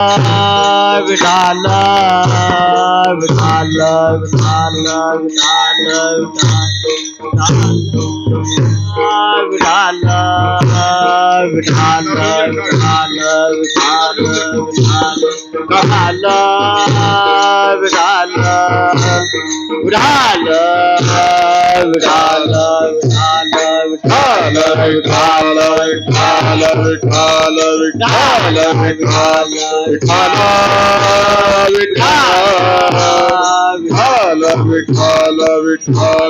love, in our love, in our love, in our love, in our love, in love, love, love, love, love, love, love, love, love, love, love, Hallelujah.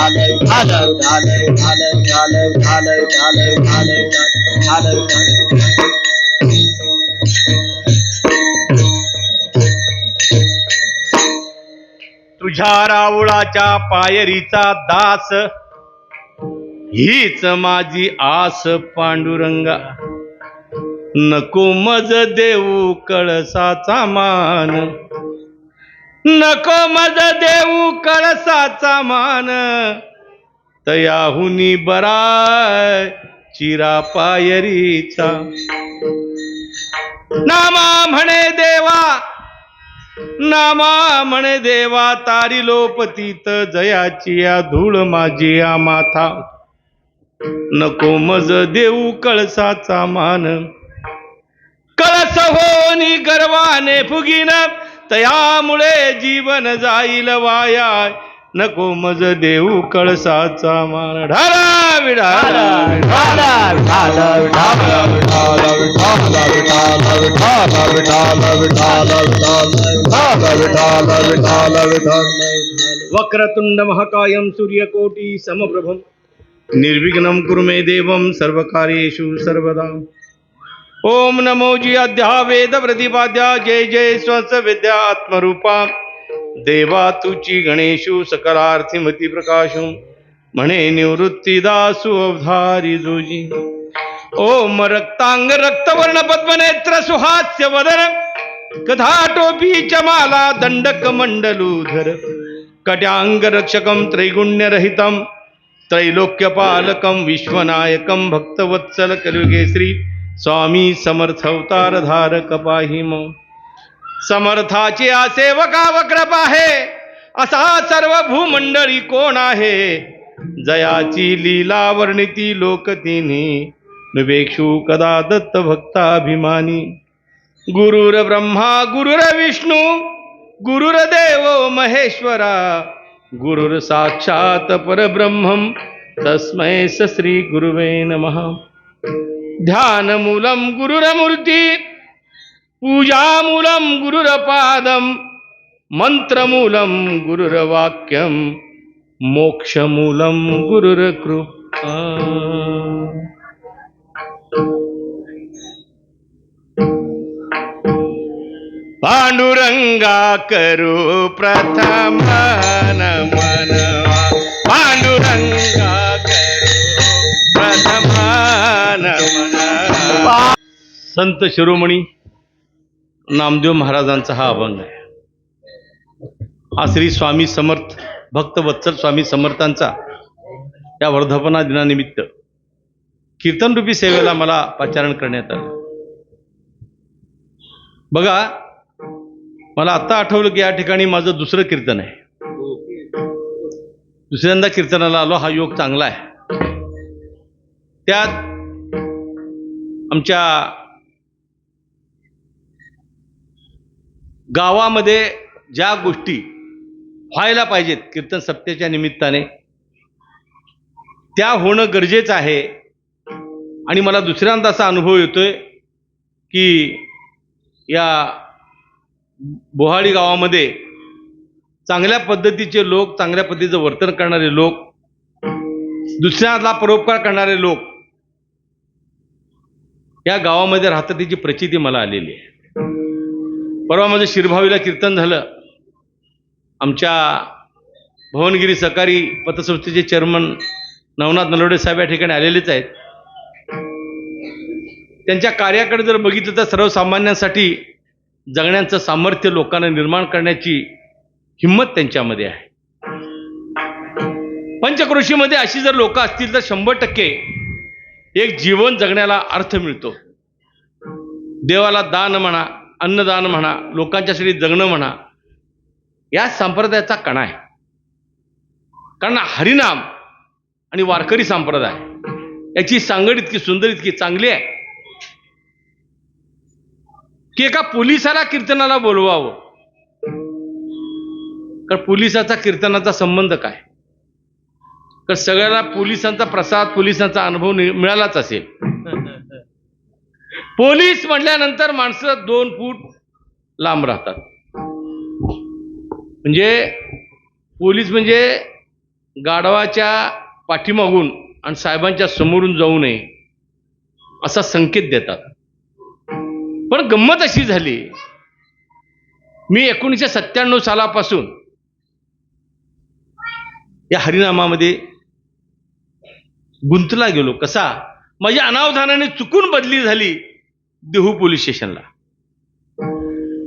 hallelujah, hallelujah, hallelujah, hallelujah, hallelujah, hallelujah. तुझ्या रावळाच्या पायरीचा दास हीच माझी आस पांडुरंगा नको मज देऊ कळसाचा मान नको मज देऊ कळसाचा मान. तयाहुनी बराय चिरा पायरीचा. नामा म्हणे देवा नामा म्हणे देवा तारी लोपतीत जयाची या धूळ माझी या माथा. नको मज देऊ कळसाचा मान. कळस होनी गर्वाने फुगीन तयामुळे जीवन जाईल वाया नको मज देऊ कळसाचा मान ढाला विढाला वक्रतुंड महाकायम सूर्यकोटी समप्रभं निर्विघ्नं कुरु मे देवं सर्वकार्येषु सर्वदा ओम नमो जी अध्या वेद प्रतिपाद्या जय जय स्वस विद्या आत्मरूपा। देवा तुची गणेशु सकलार्थिमती प्रकाशु म्हणे निवृत्तीदासु अवधारी जोजी। ओम रक्तांग रक्तवर्ण पद्मनेत्र सुहास्य वदन कथा टोपी चमाला दंडक मंडलूधर कट्यांग रक्षकं त्रैगुण्यरहितं त्रैलोक्यपालकं विश्वनायकं भक्तवत्सल कलयुगे श्री स्वामी समर्थ अवतार धारक पाहिम. समर्थाची वक्रप आहे. असा सर्व भूमंडळी कोण आहे? जयाची लीला वर्णिती लोकतिनी. विवेक्षु कदा दत्त भक्ताभिमानी. गुरुर ब्रह्मा गुरुर विष्णू गुरुर्देव महेश्वरा. गुरुर साक्षात परब्रह्मं. तस्मै स श्री गुरुवे नमः. ध्यानमूलं गुरुरमूर्ती पूजामूलं गुरुरपादं मन्त्रमूलं गुरुरवाक्यं मोक्षमूलं गुरुरकृपा। पांडुरंगा करू प्रथमा संत शिरोमणी नामदेव महाराजांचा हा अभंग आहे. हा श्री स्वामी समर्थ भक्त वत्सल स्वामी समर्थांचा या वर्धापना दिनानिमित्त कीर्तनरूपी सेवेला मला पाचारण करण्यात आलं. बघा मला आत्ता आठवलं की या ठिकाणी माझं दुसरं कीर्तन आहे. दुसऱ्यांदा कीर्तनाला आलो हा योग चांगला आहे. त्यात आमच्या गावामध्ये ज्या गोष्टी व्हायला पाहिजेत कीर्तन सप्त्याच्या निमित्ताने त्या होणं गरजेचं आहे. आणि मला दुसऱ्यांदा असा अनुभव येतोय की या बोहाळी गावामध्ये चांगल्या पद्धतीचे लोक चांगल्या पद्धतीचं वर्तन करणारे लोक दुसऱ्याला परोपकार करणारे लोक या गावामध्ये राहतात त्याची प्रचिती मला आलेली आहे. परवा माझं शिरभावीला कीर्तन झालं. आमच्या भुवनगिरी सहकारी पतसंस्थेचे चेअरमन नवनाथ नलवडे साहेब या ठिकाणी आलेलेच आहेत. त्यांच्या कार्याकडे जर बघितलं तर सर्वसामान्यांसाठी जगण्याचं सामर्थ्य लोकांना निर्माण करण्याची हिंमत त्यांच्यामध्ये आहे. पंचकृषीमध्ये अशी जर लोक असतील तर शंभर टक्के एक जीवन जगण्याला अर्थ मिळतो. देवाला दान म्हणा अन्नदान म्हणा लोकांच्यासाठी जगणं म्हणा या संप्रदायाचा कणा आहे. कारण हरिनाम आणि वारकरी संप्रदाय याची सांगड इतकी सुंदर इतकी चांगली आहे. की एका पोलिसाला कीर्तनाला बोलवावं. कारण पोलिसाचा कीर्तनाचा संबंध काय? तर सगळ्याला पोलिसांचा प्रसाद पोलिसांचा अनुभव मिळालाच असेल. पोलीस म्हटल्यानंतर माणसं दोन फूट लांब राहतात. म्हणजे पोलीस म्हणजे गाढवाच्या पाठीमागून आणि साहेबांच्या समोरून जाऊ नये असा संकेत देतात. पण गंमत अशी झाली मी एकोणीसशे सत्त्याण्णव सालापासून या हरिनामामध्ये गुंतला गेलो. कसा? माझ्या अनावधानाने चुकून बदली झाली. देहू पोलीस स्टेशनला.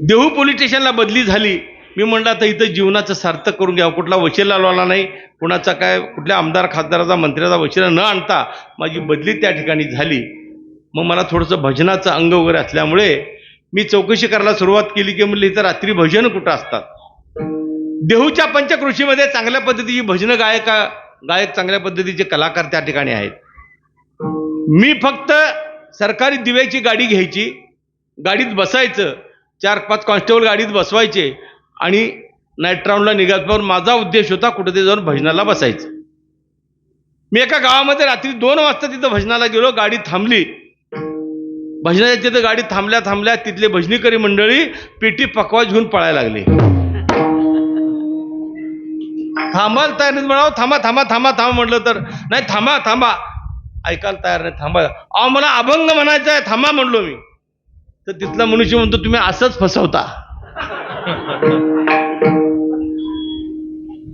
देहू पोलीस स्टेशनला बदली झाली. मी म्हणलं आता इथं जीवनाचं सार्थक करून घ्यावं. कुठला वशिला लावला नाही कुणाचा काय कुठल्या आमदार खासदाराचा मंत्र्याचा वशिला न आणता माझी बदली त्या ठिकाणी झाली. मग मला थोडंसं भजनाचं अंग वगैरे असल्यामुळे मी चौकशी करायला सुरुवात केली की म्हणलं इथं रात्री भजन कुठं असतात? देहूच्या पंचकृषीमध्ये चांगल्या पद्धतीची भजनं गायका गायक चांगल्या पद्धतीचे कलाकार त्या ठिकाणी आहेत. मी फक्त सरकारी दिव्याची गाडी घ्यायची गाडीत बसायचं चार पाच कॉन्स्टेबल गाडीत बसवायचे आणि नाईट राऊंडला निघायचं. माझा उद्देश होता कुठेतरी जाऊन भजनाला बसायचं. मी एका गावामध्ये रात्री दोन वाजता तिथं भजनाला गेलो गाडी थांबली. भजनाच्या तिथं गाडी थांबल्या थांबल्या तिथले भजनीकरी मंडळी पेटी पकवाज घेऊन पळायला लागली. थांबायला तयार नाही म्हणावं थांबा थांबा थांबा थांबा म्हटलं तर नाही थांबा थांबा. ऐकायला तयार नाही. थांबा. अहो मला अभंग म्हणायचा आहे. थांबा म्हणलो मी. तर तिथला मनुष्य म्हणतो तुम्ही असंच फसवता.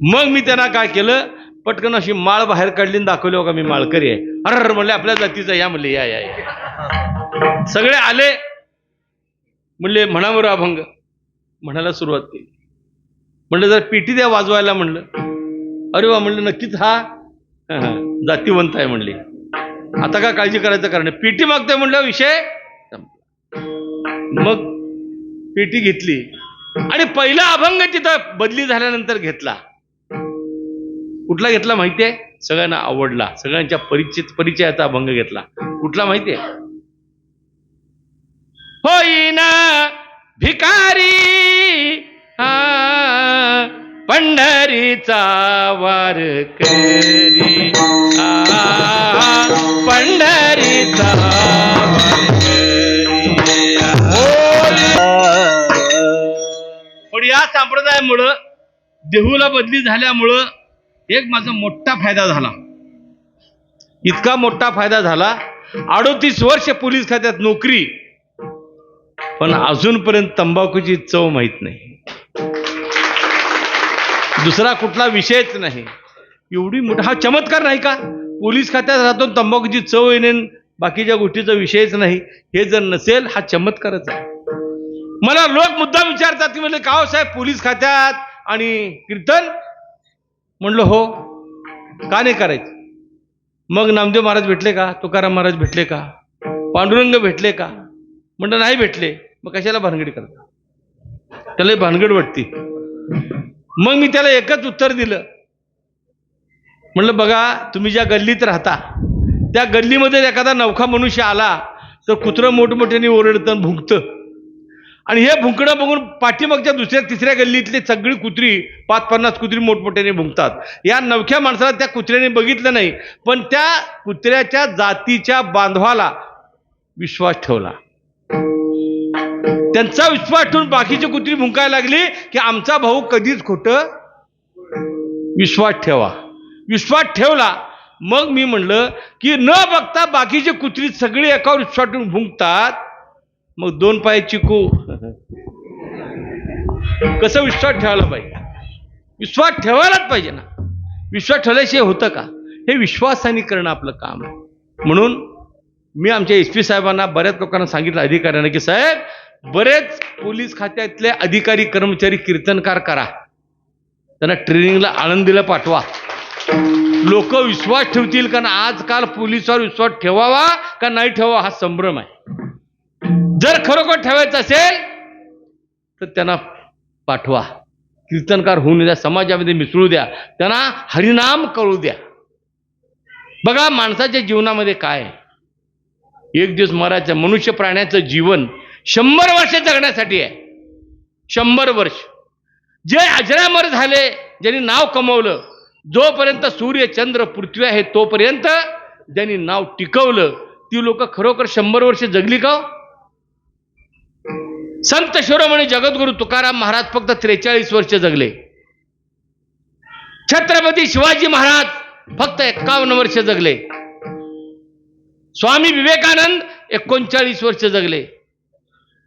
मग मी त्यांना काय केलं? पटकन अशी माळ बाहेर काढली दाखवली बघा का मी माळकरी आहे. अर म्हणले आपल्या जातीचा या म्हणले या या या. सगळे आले. म्हणले म्हणा बरं अभंग. म्हणायला सुरुवात केली. म्हणलं जर पेटी द्या वाजवायला म्हणलं. अरे वा म्हणलं नक्कीच हा, जातीवंत आहे म्हणले. आता काय काळजी करायचं कारण पीटी मागतोय म्हणलं विषय मग पीटी घेतली. आणि पहिला अभंग तिथं बदली झाल्यानंतर घेतला. कुठला घेतला माहितीये सगळ्यांना आवडला. सगळ्यांच्या परिचित परिचयाचा अभंग घेतला. कुठला माहितीये होईना भिकारी पंढरीचा वारकरी. आ पंढरीचा पण या संप्रदायामुळं देहूला बदली झाल्यामुळं एक माझा मोठा फायदा झाला. इतका मोठा फायदा झाला अडोतीस वर्ष पोलीस खात्यात नोकरी पण अजूनपर्यंत तंबाखूची चव माहीत नाही. दुसरा कुठला विषयच नाही. एवढी मोठा हा चमत्कार नाही का? पोलीस खात्यात राहतो तंबाखूची चव येणे बाकीच्या गोष्टीचा विषयच नाही. हे जर नसेल हा चमत्कारच आहे. मला लोक मुद्दा विचारतात की म्हणजे का हो साहेब पोलीस खात्यात आणि कीर्तन? म्हणलं हो. का नाही करायचं? मग नामदेव महाराज भेटले का? तुकाराम महाराज भेटले का? पांडुरंग भेटले का? म्हणलं नाही भेटले. मग कशाला भानगडी करता? त्याला भानगड वाटते. मग मी त्याला एकच उत्तर दिलं. म्हणलं बघा तुम्ही ज्या गल्लीत राहता त्या गल्लीमध्ये एखादा नवखा मनुष्य आला तर कुत्रं मोठमोठ्याने ओरडतं भुंकतं. आणि हे भुंकणं बघून पाठीमागच्या दुसऱ्या तिसऱ्या गल्लीतली सगळी कुत्री पाच पन्नास कुत्री मोठमोठ्याने भुंकतात. या नवख्या माणसाला त्या कुत्र्याने बघितलं नाही पण त्या कुत्र्याच्या जातीच्या बांधवाला विश्वास ठेवला. त्यांचा विश्वास ठेवून बाकीची कुत्री भुंकायला लागली की आमचा भाऊ कधीच खोटं विश्वास ठेवा. विश्वास ठेवला. मग मी म्हणलं की न बघता बाकीचे कुत्री सगळी एकावर विश्वास ठेवून भुंकतात. मग दोन पाय चिकू. कसं विश्वास ठेवायला पाहिजे? विश्वास ठेवायलाच पाहिजे ना. विश्वास ठेवल्याशिवाय होतं का? हे विश्वासाने करणं आपलं काम आहे. म्हणून मी आमच्या एस पी साहेबांना बऱ्याच लोकांना सांगितलं अधिकाऱ्यांना की साहेब बरेच पोलीस खात्यातले अधिकारी कर्मचारी कीर्तनकार करा. त्यांना ट्रेनिंगला आनंदीला पाठवा. लोक विश्वास ठेवतील कारण आजकाल पोलिसावर विश्वास ठेवावा का नाही ठेवावा हा संभ्रम आहे. जर खरोखर ठेवायचं असेल तर त्यांना पाठवा. कीर्तनकार होऊन द्या समाजामध्ये मिसळू द्या. त्यांना हरिनाम कळू द्या. बघा माणसाच्या जीवनामध्ये काय आहे. एक दिवस मरायचं मनुष्य प्राण्याचं जीवन शंभर वर्ष जगण्यासाठी आहे. शंभर वर्ष. जे अजरामर झाले ज्यांनी नाव कमवलं जोपर्यंत सूर्य चंद्र पृथ्वी आहे तोपर्यंत ज्यांनी नाव टिकवलं. ती लोक खरोखर शंभर वर्ष जगली का हो? संत शिरोमणी जगद्गुरु तुकाराम महाराज फक्त त्रेचाळीस वर्ष जगले. छत्रपती शिवाजी महाराज फक्त एक्कावन्न वर्ष जगले. स्वामी विवेकानंद एकोणचाळीस वर्ष जगले.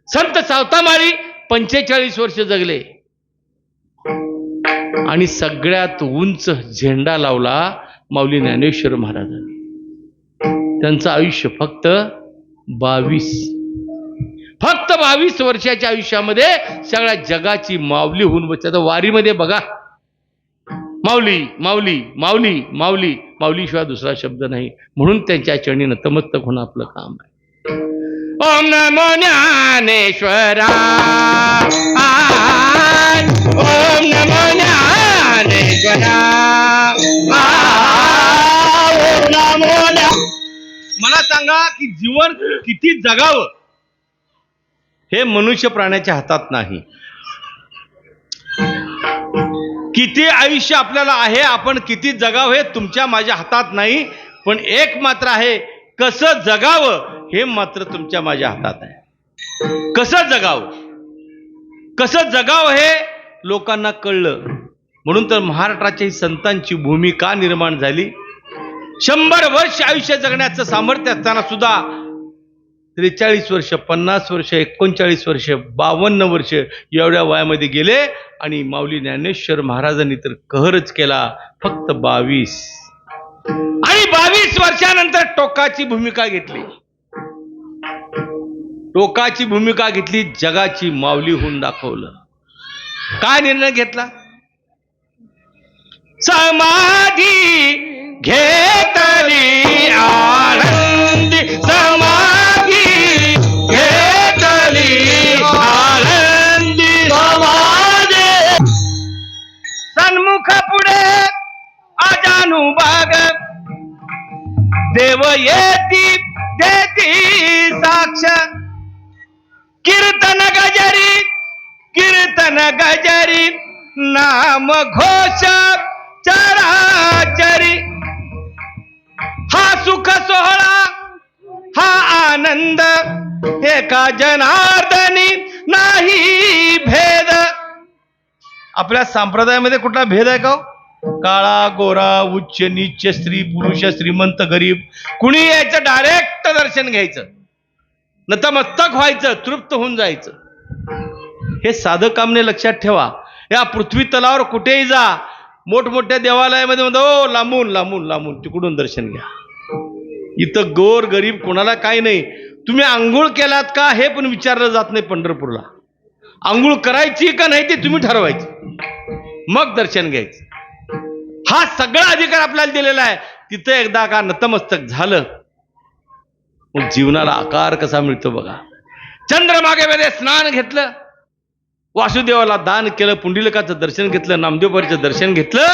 संत सावतामाळी पंचेचाळीस वर्ष जगले. आणि सगळ्यात उंच झेंडा लावला माऊली ज्ञानेश्वर महाराजांनी. त्यांचं आयुष्य फक्त बावीस. फक्त बावीस वर्षाच्या आयुष्यामध्ये सगळ्या जगाची माऊली होऊन बसतात वारीमध्ये बघा. माऊली माऊली माऊली माऊली. माऊलीशिवाय दुसरा शब्द नाही. म्हणून त्यांच्या चरणी नतमस्तक होणं आपलं काम आहे. ओम नमो ज्ञानेश्वरा ओम नमो मला सांगा की जीवन किती जगावं? हे मनुष्य प्राण्याच्या हातात नाही. किती आयुष्य आपल्याला आहे आपण किती जगावं हे तुमच्या माझ्या हातात नाही पण एक मात्र आहे कसं जगावं हे मात्र तुमच्या माझ्या हातात आहे. कसं जगावं? कसं जगावं हे लोकांना कळलं. म्हणून तर महाराष्ट्राच्या ही संतांची भूमिका निर्माण झाली? शंभर वर्ष आयुष्य जगण्याचं सामर्थ्य असताना सुद्धा त्रेचाळीस वर्ष पन्नास वर्ष एकोणचाळीस वर्ष बावन्न वर्ष एवढ्या वयामध्ये गेले आणि माऊली ज्ञानेश्वर महाराजांनी तर कहरच केला फक्त बावीस. आणि बावीस वर्षानंतर टोकाची भूमिका घेतली. टोकाची भूमिका घेतली जगाची माऊली होऊन दाखवलं. काय निर्णय घेतला? समाधी घेतली आनंदी समाधी घेतली आनंदी समाधी. सन्मुख पुढे अजानू बाग. देव येती देती साक्ष. कीर्तन गजरी कीर्तन गजरी नाम घोष. चराचरी. हा सुख सोहळा हा आनंद एका जनार्दनी नाही भेद. आपल्या संप्रदायामध्ये कुठला भेद आहे का हो? काळा गोरा उच्च नीच स्त्री पुरुष श्रीमंत गरीब. कुणी यायचं? डायरेक्ट दर्शन घ्यायचं. नतमस्तक व्हायचं तृप्त होऊन जायचं. हे साधं कामने लक्षात ठेवा. या पृथ्वी तलावर कुठेही जा मोठमोठ्या देवालयामध्ये म्हणतो "ओ, लांबून लांबून लांबून तिकडून दर्शन घ्या. इथं गोर गरीब कोणाला काही नाही. तुम्ही आंघोळ केलात का हे पण विचारलं जात नाही पंढरपूरला. आंघोळ करायची का नाही ते तुम्ही ठरवायची. मग दर्शन घ्यायचं. हा सगळा अधिकार आपल्याला दिलेला आहे. तिथं एकदा का नतमस्तक झालं मग जीवनाला आकार कसा मिळतो बघा. चंद्रमागेमध्ये स्नान घेतलं वासुदेवाला दान केलं पुंडिलकाचं दर्शन घेतलं नामदेवबारीचं दर्शन घेतलं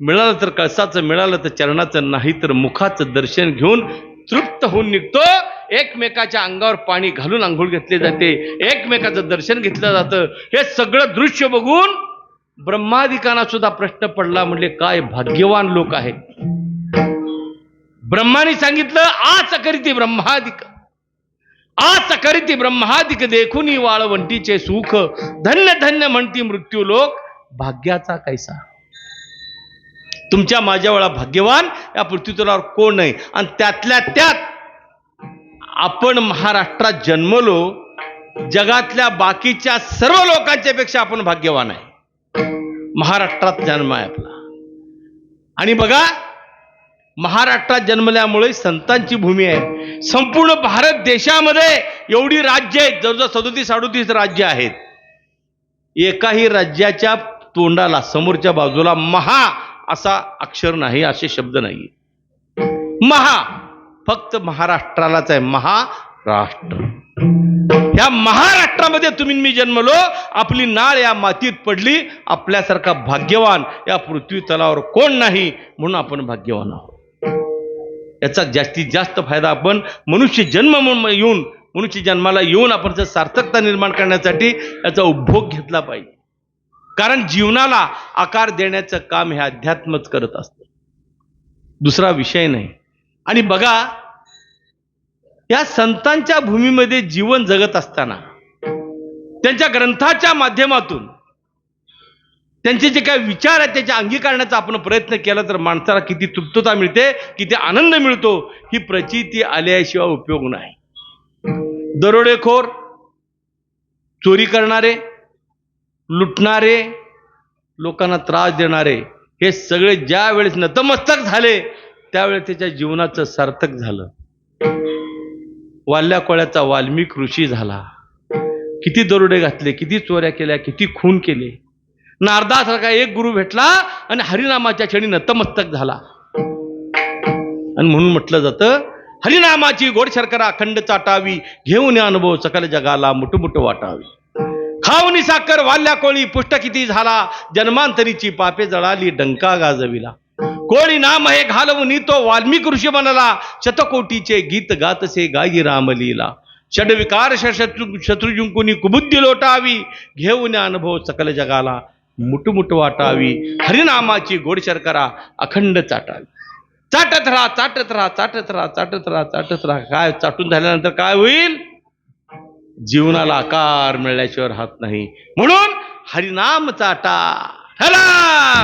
मिळालं तर कळसाचं मिळालं तर चरणाचं नाही तर मुखाचं दर्शन घेऊन तृप्त होऊन निघतो. एकमेकाच्या अंगावर पाणी घालून आंघोळ घेतले जाते. एकमेकाचं दर्शन घेतलं जातं. हे सगळं दृश्य बघून ब्रह्मादिकांना सुद्धा प्रश्न पडला म्हणजे काय भाग्यवान लोक आहेत. ब्रह्माने सांगितलं आज करीती ब्रह्मादिक. आज करीती ब्रह्मादिक देखुनी वाळवंटीचे सुख. धन्य धन्य म्हणती मृत्यू लोक भाग्याचा कैसा? तुमच्या माझ्या वेळा भाग्यवान या पृथ्वीतलावर कोण नाही? आणि त्यातल्या त्यात आपण महाराष्ट्रात जन्मलो जगातल्या बाकीच्या सर्व लोकांच्या पेक्षा आपण भाग्यवान आहे. महाराष्ट्रात जन्म आहे आपला. आणि बघा महाराष्ट्रात जन्मल्यामुळे संतांची भूमी आहे. संपूर्ण भारत देशामध्ये एवढी राज्य आहेत जवळजवळ सदोतीस अडोतीस राज्य आहेत. एकाही राज्याच्या तोंडाला समोरच्या बाजूला महा असा अक्षर नाही असे शब्द नाही महा फक्त महाराष्ट्रालाच आहे महाराष्ट्र. या महाराष्ट्रामध्ये तुम्ही मी जन्मलो आपली नाळ या मातीत पडली आपल्यासारखा भाग्यवान या पृथ्वी तलावर कोण नाही म्हणून आपण भाग्यवान आहोत. याचा जास्तीत जास्त फायदा आपण मनुष्य जन्म म्हणून येऊन मनुष्य जन्माला येऊन आपण जर सार्थकता निर्माण करण्यासाठी याचा उपभोग घेतला पाहिजे. कारण जीवनाला आकार देण्याचं काम हे अध्यात्मच करत असतं. दुसरा विषय नाही. आणि बघा या संतांच्या भूमीमध्ये जीवन जगत असताना त्यांच्या ग्रंथाच्या माध्यमातून त्यांचे जे काही विचार आहेत त्याच्या अंगीकारण्याचा आपण प्रयत्न केला तर माणसाला किती तृप्तता मिळते किती आनंद मिळतो ही प्रचिती आल्याशिवाय उपयोग नाही. दरोडेखोर चोरी करणारे लुटणारे लोकांना त्रास देणारे हे सगळे ज्या वेळेस नतमस्तक झाले त्यावेळेस त्याच्या जीवनाचं सार्थक झालं. वाल्या कोळ्याचा वाल्मिक ऋषी झाला. किती दरोडे घातले किती चोऱ्या केल्या किती खून केले. नारदासारखा एक गुरु भेटला आणि हरिनामाच्या क्षणी नतमस्तक झाला. आणि म्हणून म्हटलं जातं हरिनामाची गोड शर्करा अखंड चाटावी घेऊन अनुभव सकल जगाला मुठमुठ वाटावी. खाऊनी साखर वाल्या कोळी पुष्ट किती झाला जन्मांतरीची पापे जळाली डंका गाजविला. कोळी नाम हे घालवून तो वाल्मिक ऋषी बनला शतकोटीचे गीत गातसे गाई रामलीला षडविकार शत्रु शत्रुजुंकुनी कुबुद्धी लोटावी घेऊन अनुभव सकल जगाला मुटमुट वाटावी हरिनामाची गोड शर्करा अखंड चाटावी. चाटत राहा चाटत राहा चाटत राहा चाटत राहा चाटत राहा. काय चाटून झाल्यानंतर काय होईल? जीवनाला आकार मिळण्याशिवाय राहत नाही. म्हणून हरिनाम चाटा. हरा.